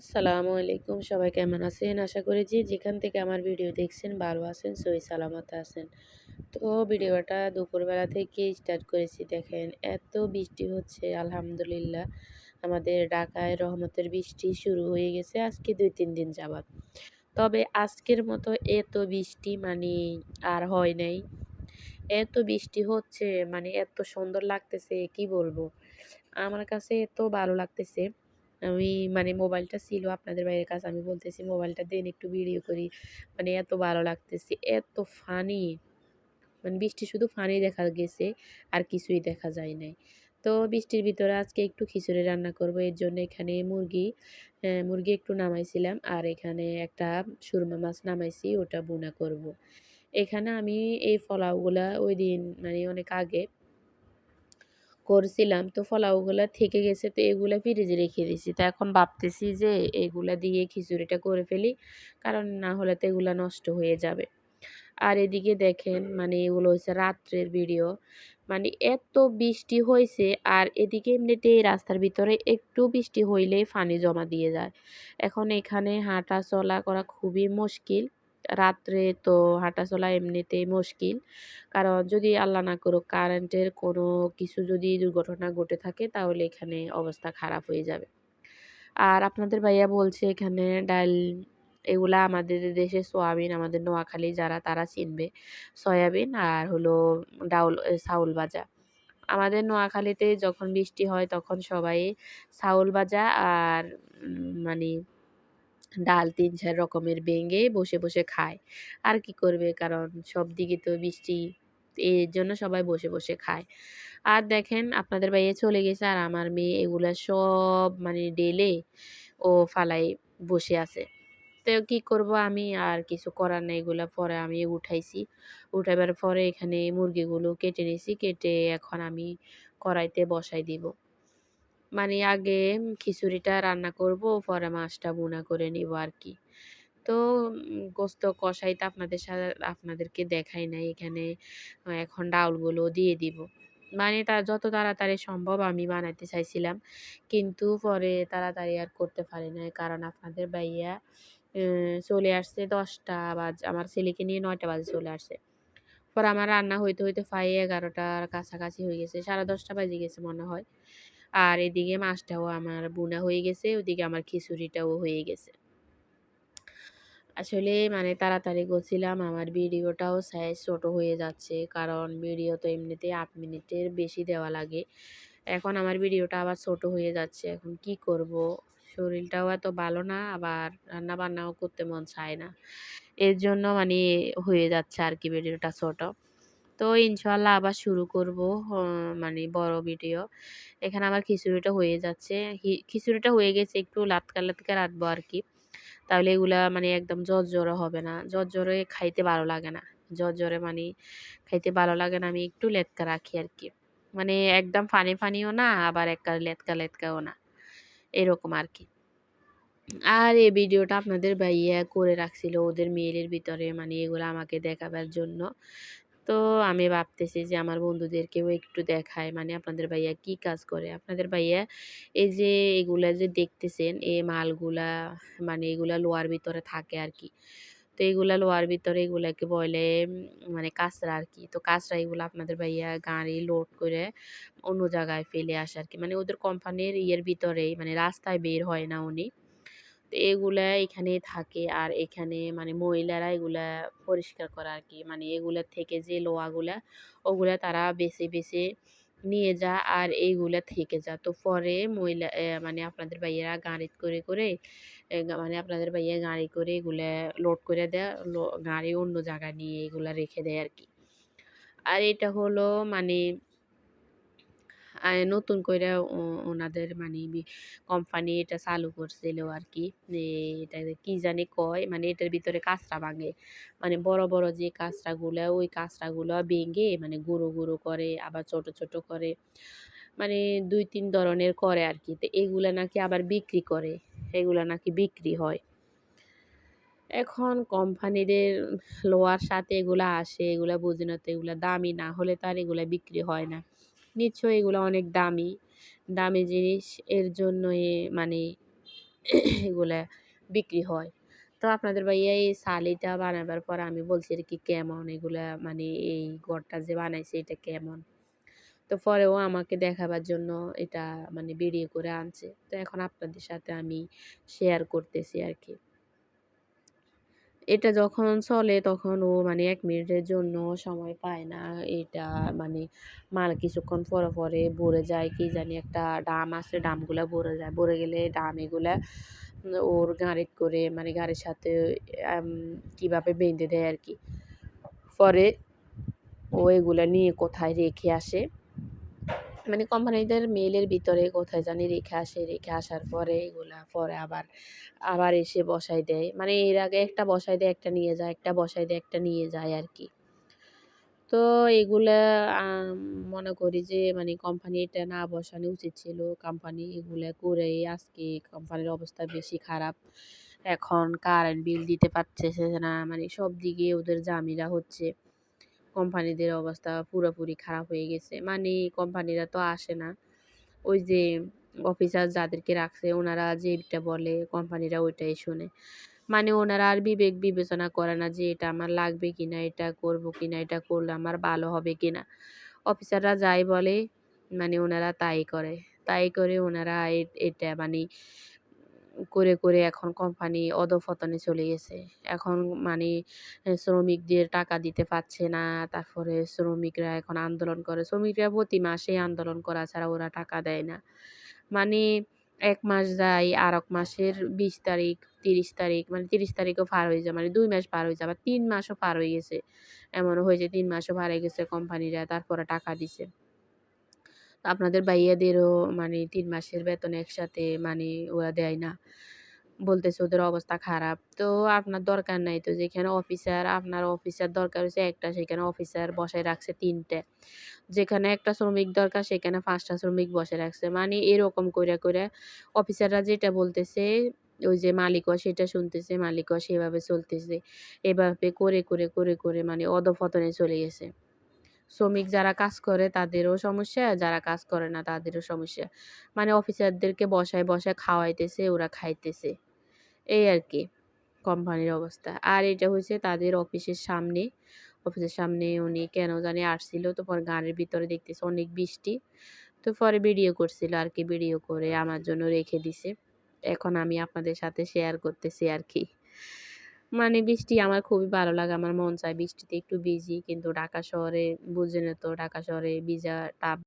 আসসালামু আলাইকুম। সবাই কেমন আছেন? আশা করি যে যেখান থেকে আমার ভিডিও দেখছেন ভালো আছেন, সই সালামতে আছেন। তো ভিডিওটা দুপুরবেলা থেকে স্টার্ট করেছি। দেখেন, এত বৃষ্টি হচ্ছে, আলহামদুলিল্লাহ। আমাদের ঢাকায় রহমতের বৃষ্টি শুরু হয়ে গেছে আজকে দুই, তিন দিন যাবাত তবে আজকের মতো এত বৃষ্টি মানে আর হয় নাই। এত বৃষ্টি হচ্ছে মানে এত সুন্দর লাগতেছে, কি বলব? আমার কাছে এত ভালো লাগতেছে। আমি মানে মোবাইলটা ছিল আপনাদের ভাইয়ের কাছে, আমি বলতেছি, মোবাইলটা দেন, একটু ভিডিও করি। মানে এত ভালো লাগতেছে, এত ফানি মানে বৃষ্টি শুধু ফানি দেখা গেছে, আর কিছুই দেখা যায় নাই। তো বৃষ্টির ভিতরে আজকে একটু খিচুড়ি রান্না করব, এর জন্য এখানে মুরগি মুরগি একটু নামাইছিলাম, আর এখানে একটা সুরমা মাছ নামাইছি, ওটা বোনা করব। এখানে আমি এই ফলাওগুলা ওই দিন মানে অনেক আগে করছিলাম। তো ফলাওগুলা থেকে গেছে, তো এগুলো ফ্রিজে রেখে দিয়েছি তো এখন ভাবতেছি যে এগুলা দিয়ে খিচুড়িটা করে ফেলি, কারণ না হলে তো এগুলা নষ্ট হয়ে যাবে। আর এদিকে দেখেন মানে এগুলো হচ্ছে রাত্রের ভিডিও মানে এত বৃষ্টি হয়েছে আর এদিকে এমনিতে রাস্তার ভিতরে একটু বৃষ্টি হইলেই পানি জমা দিয়ে যায়। এখন এখানে হাঁটা চলা করা খুবই মুশকিল। রাত্রে তো হাঁটাচলা এমনিতেই মুশকিল। কারণ যদি আল্লাহ না করুক, কারেন্টের কোনো কিছু যদি দুর্ঘটনা ঘটে থাকে, তাহলে এখানে অবস্থা খারাপ হয়ে যাবে। আর আপনাদের ভাইয়া বলছে এখানে ডাল, এগুলা আমাদের দেশে সোয়াবিন, আমাদের নোয়াখালী যারা, তারা চিনবে। সয়াবিন আর হলো ডাউল চাউল ভাজা। আমাদের নোয়াখালীতে যখন বৃষ্টি হয়, তখন সবাই চাউল ভাজা আর মানে ডাল তিন চার রকমের ভেঙে বসে বসে খায়। আর কি করবে? কারণ সব দিকে তো বৃষ্টি, এর জন্য সবাই বসে বসে খায়। আর দেখেন, আপনাদের বাইরে চলে গেছে আর আমার মেয়ে এগুলা সব মানে ডেলে ও ফালাই বসে আছে। তো কি করব আমি? আর কিছু করার নেই, এগুলো পরে আমি উঠাইছি। উঠাবার পরে এখানে মুরগিগুলো কেটে নিয়েছি, কেটে এখন আমি কড়াইতে বসাই দিব। মানে আগে খিচুড়িটা রান্না করব, পরে মাছটা বোনা করে নিব আর কি তো, গোস্ত কষাইতে আপনাদের সাথে, আপনাদেরকে দেখাই নাই এখানে। এখন ডাউলগুলো দিয়ে দিব। মানে তা, যত তাড়াতাড়ি সম্ভব আমি বানাতে চাইছিলাম। কিন্তু পরে তাড়াতাড়ি আর করতে পারি নাই। কারণ আপনাদের ভাইয়া চলে আসছে দশটা বাজ, আমার ছেলেকে নিয়ে নয়টা বাজে চলে আসছে। পরে আমার রান্না হইতে হইতে প্রায় এগারোটার কাছাকাছি হয়ে গেছে। সাড়ে দশটা বাজে গেছে মনে হয়। আর এদিকে মাছটাও আমার বুনা হয়ে গেছে, ওদিকে আমার খিচুড়িটাও হয়ে গেছে। আসলে মানে তাড়াতাড়ি করছিলাম, আমার ভিডিওটাও সাইজ ছোট হয়ে যাচ্ছে, কারণ ভিডিও তো এমনিতে আট মিনিটের বেশি দেওয়া লাগে। এখন আমার ভিডিওটা আবার ছোট হয়ে যাচ্ছে, এখন কি করব? শরীরটাও এত ভালো না, আবার রান্না বান্নাও করতে মন চায় না। এর জন্য মানে হয়ে যাচ্ছে আর কি ভিডিওটা ছোট। তো ইনশাল্লাহ আবার শুরু করব মানে বড় ভিডিও। এখানে আমার খিচুড়িটা হয়ে যাচ্ছে। খিচুড়িটা হয়ে গেছে একটু লাতকা লাতকা রাখব আর কি তাহলে এগুলা মানে একদম জ্বরে হবে না। জ্বরে খাইতে ভালো লাগে না। জ্বরে মানে খাইতে ভালো লাগে না, আমি একটু লেটকা রাখি আর কি মানে একদম ফানি ফানিও না, আবার একটা লেটকা লেতকাও না। এরকম আর কি আর এই ভিডিওটা আপনাদের ভাইয়া করে রাখছিল, ওদের মেয়ের ভিতরে মানে এগুলো আমাকে দেখাবার জন্য। তো আমি ভাবতেছি যে আমার বন্ধুদেরকেও একটু দেখায় মানে আপনাদের ভাইয়া কি কাজ করে? আপনাদের ভাইয়া এই যে এগুলা যে দেখতেছেন, এই মালগুলা মানে এগুলা লোয়ার ভিতরে থাকে আর কি তো এগুলা লোয়ার ভিতরে এগুলাকে বলে মানে কাঁচরা আর কি তো কাঁচরা এগুলো আপনাদের ভাইয়া গাড়ি লোড করে অন্য জায়গায় ফেলে আসে আর কি মানে ওদের কোম্পানির ইয়ের ভিতরেই মানে রাস্তায় বের হয় না উনি। তো এগুলা এখানে থাকে। আর এখানে মানে মহিলারা এগুলা পরিষ্কার করে আর কি মানে এগুলার থেকে যে লোয়াগুলা ওগুলা তারা বেছে বেছে নিয়ে যা আর এইগুলা থেকে যা তো পরে মহিলা মানে আপনাদের ভাইয়েরা গাড়ি করে করে মানে আপনাদের ভাইয়া গাড়ি করে এগুলা লোড করে দেয় গাড়ি অন্য জায়গায় নিয়ে এগুলা রেখে দেয় আর কি আর এটা হলো মানে নতুন করে ওনাদের মানে কোম্পানি এটা চালু করছিল আর কি এটা কি জানি কয় মানে এটার ভিতরে কাঁচরা ভাঙে। মানে বড় বড় যে কাঁচরাগুলো, ওই কাঁচরাগুলো ভেঙে মানে গুঁড়ো গুঁড়ো করে, আবার ছোট ছোট করে মানে দুই, তিন ধরনের করে আর কি তো এগুলা নাকি আবার বিক্রি করে, এগুলা নাকি বিক্রি হয়। এখন কোম্পানিদের লোয়ার সাথে এগুলা আসে, এগুলা বুঝে না তো এগুলা দামি না হলে তার এগুলা বিক্রি হয় না। নিশ্চয়ই এগুলো অনেক দামি দামি জিনিস, এর জন্য এ মানে এগুলা বিক্রি হয়। তো আপনাদের ভাইয়া এই শালিটা বানাবার পর আমি বলছি আর কি কেমন এগুলা মানে এই ঘরটা যে বানাইছে, এটা কেমন? তো পরেও আমাকে দেখাবার জন্য এটা মানে ভিডিও করে আনছে। তো এখন আপনাদের সাথে আমি শেয়ার করতেছি আরকি। এটা যখন চলে তখন ও মানে এক মিনিটের জন্য সময় পায় না। এটা মানে মাল কিছুক্ষণ পরে, পরে ভরে যায় কি জানি একটা ডাম আছে ডামগুলা ভরে যায়। ভরে গেলে ডাম এগুলা ওর গাড়িত করে মানে গাড়ির সাথে কীভাবে বেঁধে দেয় আর কি পরে ও এগুলা নিয়ে কোথায় রেখে আসে। মানে কোম্পানিদের মেলের ভিতরে কোথায় জানি রেখে আসে। রেখে আসার পরে এগুলা পরে আবার, আবার এসে বসায় দেয়। মানে এর আগে একটা বসাই দেয়, একটা নিয়ে যায়, একটা বসাই দেয়, একটা নিয়ে যায় আর কি তো এগুলা মনে করি যে মানে কোম্পানি এটা না বসানো উচিত ছিল। কোম্পানি এগুলা করে আজকে কোম্পানির অবস্থা বেশি খারাপ। এখন কারেন্ট বিল দিতে পারতেছে না। মানে সব দিকে ওদের জামিলা হচ্ছে। কোম্পানিদের অবস্থা পুরোপুরি খারাপ হয়ে গেছে। মানে কোম্পানিরা তো আসে না। ওই যে অফিসার যাদেরকে রাখছে ওনারা যেটা বলে কোম্পানিরা ওইটাই শোনে। মানে ওনারা আর বিবেক বিবেচনা করে না যে এটা আমার লাগবে কিনা, এটা করব কিনা, এটা করলে আমার ভালো হবে কিনা। অফিসাররা যাই বলে মানে ওনারা তাই করে। তাই করে ওনারা এটা মানে করে, করে এখন কোম্পানি অধঃপতনে চলে গেছে। এখন মানে শ্রমিকদের টাকা দিতে পারছে না। তারপরে শ্রমিকরা এখন আন্দোলন করে। শ্রমিকরা প্রতি মাসেই আন্দোলন করা ছাড়া ওরা টাকা দেয় না। মানে এক মাস যায় আর এক মাসের ২০ তারিখ, ৩০ তারিখ মানে ৩০ তারিখও পার হয়ে যায়। মানে দুই মাস পার হয়ে যায়। আবার ৩ মাসও পার হয়ে গেছে। এমনও হয়েছে তিন মাসও পার হয়ে গেছে কোম্পানিরা তারপরে টাকা দিছে। আপনাদের ভাইয়াদেরও মানে তিন মাসের বেতন একসাথে মানে ওরা দেয় না। বলতেছে ওদের অবস্থা খারাপ। তো আপনার দরকার নাই তো যেখানে অফিসার আপনার অফিসার দরকার হইছে একটা সেখানে অফিসার বসায় রাখছে তিনটে যেখানে একটা শ্রমিক দরকার সেখানে পাঁচটা শ্রমিক বসায় রাখছে। মানে এরকম কইরা, কইরা অফিসাররা যেটা বলতেছে ওই যে মালিকও সেটা শুনতেছে, মালিকও সেভাবে চলতেছে। এভাবে করে, করে, করে, করে মানে অধঃপতনে চলে গেছে। শ্রমিক যারা কাজ করে তাদেরও সমস্যা, যারা কাজ করে না তাদেরও সমস্যা। মানে অফিসারদেরকে বসায়, বসায় খাওয়াইতেছে, ওরা খাইতেছে। এই আর কি কোম্পানির অবস্থা। আর এটা হয়েছে তাদের অফিসের সামনে। অফিসের সামনে উনি কেন জানি আসছিল। তো পরে গানের ভিতরে দেখতেছে অনেক বৃষ্টি। তো পরে ভিডিও করছিল আর কি ভিডিও করে আমার জন্য রেখে দিছে। এখন আমি আপনাদের সাথে শেয়ার করতেছি আরকি। মানে বৃষ্টি আমার খুবই ভালো লাগে। আমার মন চায় বৃষ্টিতে একটু ভিজি। কিন্তু ঢাকা শহরে বুঝেনই তো, ঢাকা শহরে ভিজা টাফ